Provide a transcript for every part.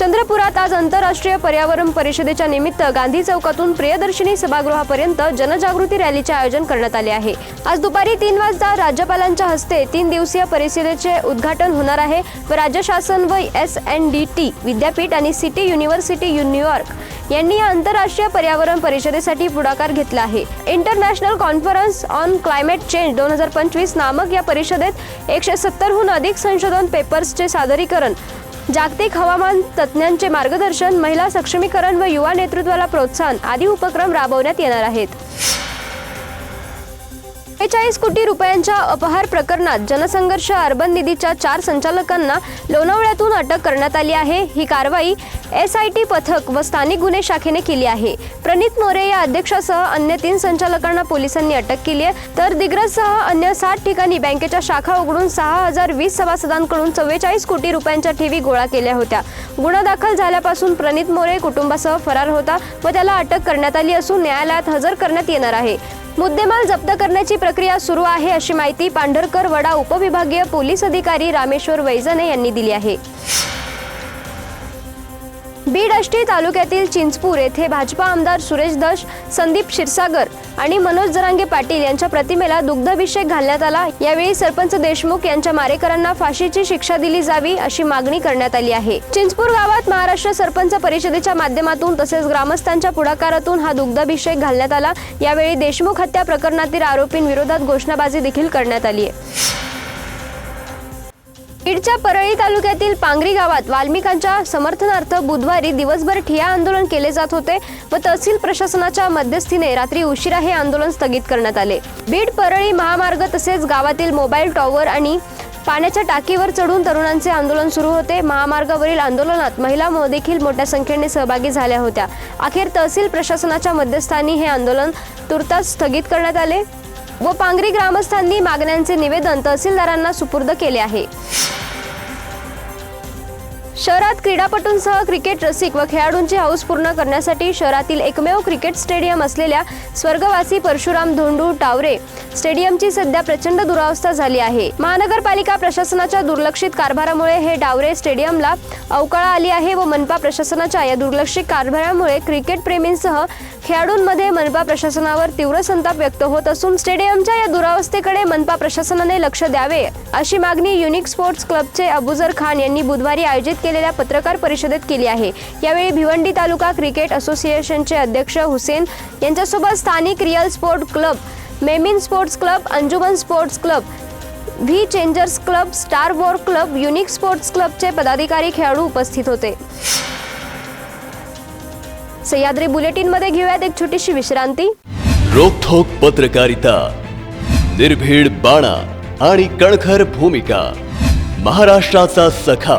चंद्रपुरात आज आंतरराष्ट्रीय पर्यावरण परिषदेच्या निमित्त गांधी चौकातून प्रियदर्शिनी सभागृहापर्यंत जनजागृती रॅलीचे आयोजन करण्यात आले आहे. आज दुपारी तीन वाजता राज्यपालांच्या हस्ते तीन दिवसीय परिषदेचे उद्घाटन होणार आहे व राज्य शासन व एस एन डी टी विद्यापीठ आणि सिटी युनिव्हर्सिटी न्यूयॉर्क यांनी या आंतरराष्ट्रीय पर्यावरण परिषदेसाठी पुढाकार घेतला आहे. International conference on climate change दोन हजार पंचवीस नामक या परिषदेत एकशे सत्तरहून अधिक संशोधन पेपर्सचे सादरीकरण जागतिक हवामान तज्ज्ञांचे मार्गदर्शन महिला सक्षमीकरण व युवा नेतृत्वाला प्रोत्साहन आदी उपक्रम राबवण्यात येणार आहेत. बेचाळीस कोटी रुपयांच्या अपहार प्रकरणात जनसंघर्ष अर्बन निधीच्या चार संचालकांना लोणावळ्यातून अटक करण्यात आली आहे. ही कारवाई एस आय टी पथक व स्थानिक गुन्हे शाखेने केली आहे. प्रणित मोरे या अध्यक्षासह अन्य तीन संचालकांना पोलिसांनी अटक केली आहे. तर दिग्रजसह अन्य सात ठिकाणी बँकेच्या शाखा उघडून सहा हजार वीस सभासदांकडून चव्वेचाळीस कोटी रुपयांच्या ठेवी गोळा केल्या होत्या. गुन्हा दाखल झाल्यापासून प्रणित मोरे कुटुंबासह फरार होता व त्याला अटक करण्यात आली असून न्यायालयात हजर करण्यात येणार आहे. मुद्देमाल जप्त करण्याची प्रक्रिया सुरू आहे अशी माहिती पांढरकर वडा उपविभागीय पोलीस अधिकारी रामेश्वर वैजने यांनी दिली आहे. बीड आष्टी तालुक्यातील चिंचपूर येथे भाजपा आमदार सुरेश दश संदीप क्षीरसागर आणि मनोज जरांगे पाटील यांच्या प्रतिमेला दुग्धाभिषेक घालण्यात आला. यावेळी सरपंच देशमुख यांच्या मारेकरांना फाशीची शिक्षा दिली जावी अशी मागणी करण्यात आली आहे. चिंचपूर गावात महाराष्ट्र सरपंच परिषदेच्या माध्यमातून तसेच ग्रामस्थांच्या पुढाकारातून हा दुग्धाभिषेक घालण्यात आला. यावेळी देशमुख हत्या प्रकरणातील आरोपींविरोधात घोषणाबाजी देखील करण्यात आली आहे. बीडच्या परळी तालुक्यातील पांगरी गावात वाल्मिकांच्या समर्थनार्थ बुधवारी दिवसभर ठिया आंदोलन केले जात होते व तहसील प्रशासनाच्या मध्यस्थीने रात्री उशिरा हे आंदोलन स्थगित करण्यात आले. बीड परळी महामार्ग तसेच गावातील मोबाईल टॉवर आणि पाण्याच्या टाकीवर चढून तरुणांचे आंदोलन सुरू होते. महामार्गावरील आंदोलनात महिला देखील मोठ्या संख्येने सहभागी झाल्या होत्या. अखेर तहसील प्रशासनाच्या मध्यस्थानी हे आंदोलन तुर्तास स्थगित करण्यात आले व पांगरी ग्रामस्थांनी मागण्यांचे निवेदन तहसीलदारांना सुपूर्द केले आहे. शहरात क्रीडापटूंसह क्रिकेट रसिक व खेळाडूंची हौस पूर्ण करण्यासाठी शहरातील एकमेव क्रिकेट स्टेडियम असलेल्या स्वर्गवासी परशुराम धोंडू टावरे स्टेडियमची सध्या प्रचंड दुरावस्था झाली आहे. महानगरपालिका प्रशासनाच्या दुर्लक्षित कारभारामुळे हे डावरे स्टेडियमला अवकाळा आली आहे व मनपा प्रशासनाच्या या दुर्लक्षित कारभारामुळे क्रिकेट प्रेमींसह खेळाडूंमध्ये मनपा प्रशासनावर तीव्र संताप व्यक्त होत असून स्टेडियमच्या या दुरावस्थेकडे मनपा प्रशासनाने लक्ष द्यावे अशी मागणी युनिक स्पोर्ट्स क्लबचे अबुजर खान यांनी बुधवारी आयोजित केले झालेल्या पत्रकार परिषदेत केली आहे. यावेळी भिवंडी तालुका क्रिकेट असोसिएशनचे अध्यक्ष हुसेन यांच्यासोबत स्थानिक real sport club मेमिन sports club Anjuman sports club V changers club star war club unique sports क्लबचे पदाधिकारी खेळाडू उपस्थित होते. सह्याद्री बुलेटिनमध्ये घेऊयात एक छोटीशी विश्रांती. रोखोक पत्रकारिता निर्भीड बाणा आणि कणखर भूमिका महाराष्ट्राचा सखा.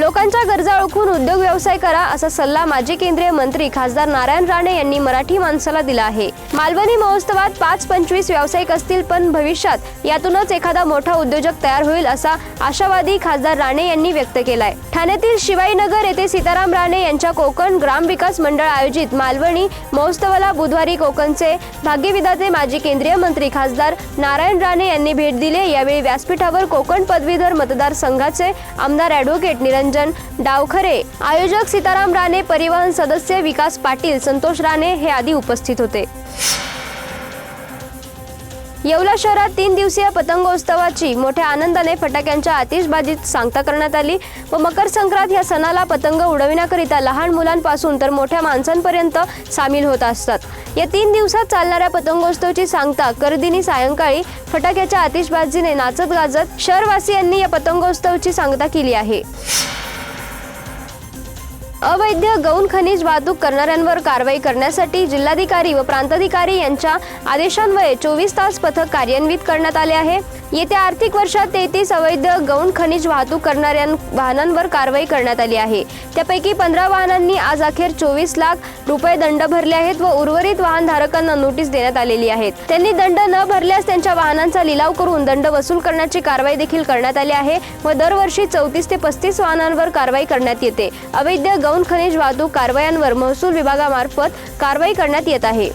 लोकांच्या गरजा ओळखून उद्योग व्यवसाय करा असा सल्ला माजी केंद्रीय मंत्री खासदार नारायण राणे यांनी मराठी माणसाला दिला आहे. मालवणी महोत्सवात पाच पंचवीस व्यावसायिक असतील पण भविष्यात यातूनच एखादा मोठा उद्योजक तयार होईल असा आशावादी खासदार राणे यांनी व्यक्त केलाय. ठाण्यातील शिवाईनगर येथे सीताराम राणे यांच्या कोकण ग्राम विकास मंडळ आयोजित मालवणी महोत्सवाला बुधवारी कोकणचे भाग्यविधाते माजी केंद्रीय मंत्री खासदार नारायण राणे यांनी भेट दिली. यावेळी व्यासपीठावर कोकण पदवीधर मतदारसंघाचे आमदार ॲडव्होकेट निरंजन डावखरे. आयोजक सीताराम राणे परिवहन सदस्य विकास पाटील संतोष राणे हे आदी उपस्थित होते. येवला शहरात तीन दिवसीय पतंगोत्सवाची मोठ्या आनंदाने फटाक्यांच्या आतिषबाजीत सांगता करण्यात आली व मकर संक्रांत या सणाला पतंग उडविण्याकरिता लहान मुलांपासून तर मोठ्या माणसांपर्यंत सामील होत असतात. या तीन दिवसात चालणाऱ्या पतंगोत्सवाची सांगता करदिनी सायंकाळी फटाक्याच्या आतिषबाजीने नाचत गाजत शहरवासियांनी या पतंगोत्सवची सांगता केली आहे. अवैध गौण खनिज वाहतूक करणाऱ्यांवर कारवाई करण्यासाठी जिल्हाधिकारी व प्रांताधिकारी यांच्या आदेशान्वये चोवीस तास पथक कार्यान्वित करण्यात आले आहे. येत्या आर्थिक वर्षात तेहतीस अवैध गौण खनिज वाहतूक करणाऱ्या वाहनांवर कारवाई करण्यात आली आहे. त्यापैकी पंधरा वाहनांनी आज अखेर चोवीस लाख रुपये दंड भरले आहेत व उर्वरित वाहनधारकांना नोटीस देण्यात आलेली आहेत त्यांनी दंड न भरल्यास त्यांच्या वाहनांचा लिलाव करून दंड वसूल करण्याची कारवाई देखील करण्यात आली आहे व दरवर्षी चौतीस ते पस्तीस वाहनांवर कारवाई करण्यात येते. अवैध गौण खनिज वाहतूक कारवायांवर महसूल विभागामार्फत कारवाई करण्यात येत आहे.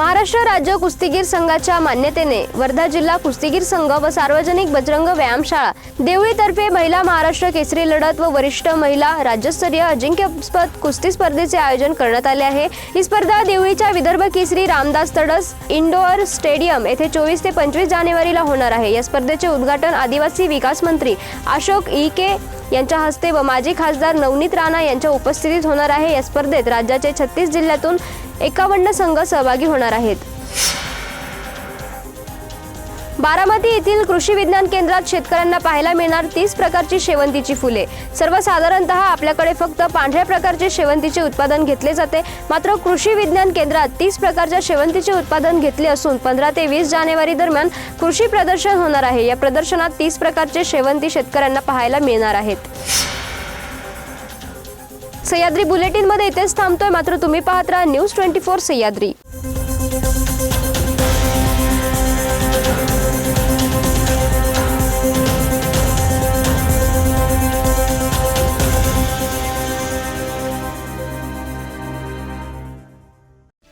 महाराष्ट्र राज्य कुस्तीगीर संघाच्या मान्यतेने वर्धा जिल्हा कुस्तीगीर संघ व सार्वजनिक बजरंग व्यायामशाळा देवळीतर्फे महिला महाराष्ट्र केसरी लढत व वरिष्ठ महिला राज्यस्तरीय अजिंक्यपद कुस्ती स्पर्धेचे आयोजन करण्यात आले आहे. ही स्पर्धा देवळीच्या विदर्भ केसरी रामदास तडस इंडोअर स्टेडियम येथे चोवीस ते पंचवीस जानेवारीला होणार आहे. या स्पर्धेचे उद्घाटन आदिवासी विकास मंत्री अशोक ई के यांच्या हस्ते व माजी खासदार नवनीत राणा यांच्या उपस्थितीत होणार आहे या स्पर्धेत राज्याचे छत्तीस जिल्ह्यातून एकावन्न संघ सहभागी होणार आहेत. बारामती येथील कृषी विज्ञान केंद्रात शेतकऱ्यांना पाहायला मिळणार तीस प्रकारची शेवंतीची फुले. सर्वसाधारणतः आपल्याकडे फक्त पांढऱ्या प्रकारचे शेवंतीचे उत्पादन घेतले जाते. मात्र कृषी विज्ञान केंद्रात तीस प्रकारच्या शेवंतीचे उत्पादन घेतले असून पंधरा ते वीस जानेवारी दरम्यान कृषी प्रदर्शन होणार आहे. या प्रदर्शनात तीस प्रकारचे शेवंती शेतकऱ्यांना पाहायला मिळणार आहेत. सह्याद्री बुलेटिनमध्ये इथेच थांबतोय. मात्र तुम्ही पाहत राहा न्यूज ट्वेंटी फोर सह्याद्री.